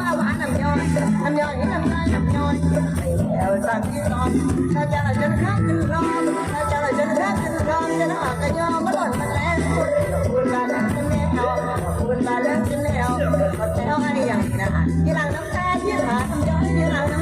มาหวานน้ำย้อยน้ำย้อยน้ำลายน้ำย้อยแถวสักที่นอนถ้าจะละจนข้ามขึ้นรอมถ้าจะละจนข้ามขึ้นรอมจะน่าก็ยอมมาหล่นมันแล้วพูดมาแล้วจนแล้วพูดมาแล้วจนแล้วก็แต้วให้อย่างนี้นะที่หลังน้ำตาที่หาน้ำย้อยที่หลังน้ำ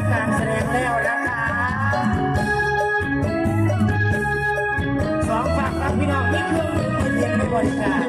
บการแสดงแล้วนะคะสองฝากรับพี่น้องมีเครื่องดื่มเย็นๆในบริการ